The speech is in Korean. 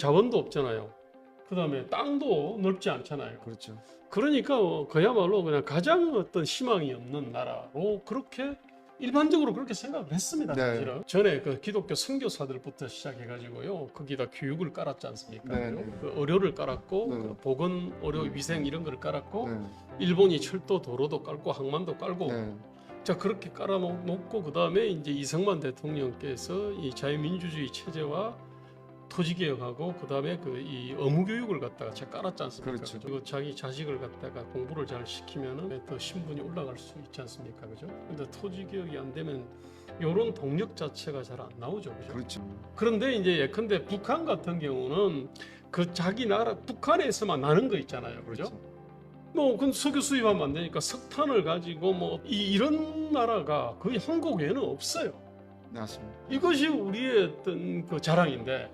자원도 없잖아요. 그 다음에 땅도 넓지 않잖아요. 그렇죠. 그러니까 어, 그야말로 그냥 가장 어떤 희망이 없는 나라로 그렇게 일반적으로 그렇게 생각을 했습니다. 네. 사실은 전에 그 기독교 선교사들부터 시작해가지고요 거기다 교육을 깔았지 않습니까? 네, 네. 그 의료를 깔았고 네. 그 보건 의료 위생 이런 걸 깔았고 네. 일본이 철도 도로도 깔고 항만도 깔고 네. 자 그렇게 깔아놓고 그 다음에 이제 이승만 대통령께서 이 자유민주주의 체제와 토지 개혁하고 그 다음에 그이 의무 교육을 갖다가 잘 깔았지 않습니까? 그렇죠. 그리고 자기 자식을 갖다가 공부를 잘 시키면은 더 신분이 올라갈 수 있지 않습니까, 그죠? 근데 토지 개혁이 안 되면 이런 동력 자체가 잘 안 나오죠, 그죠? 그렇죠. 그런데 이제 예컨대 북한 같은 경우는 그 자기 나라 북한에서만 나는 거 있잖아요, 그죠? 그렇죠. 뭐 그건 석유 수입하면 안 되니까 석탄을 가지고 뭐 이, 이런 나라가 거의 한국에는 없어요. 네, 맞습니다. 이것이 우리의 어떤 그 자랑인데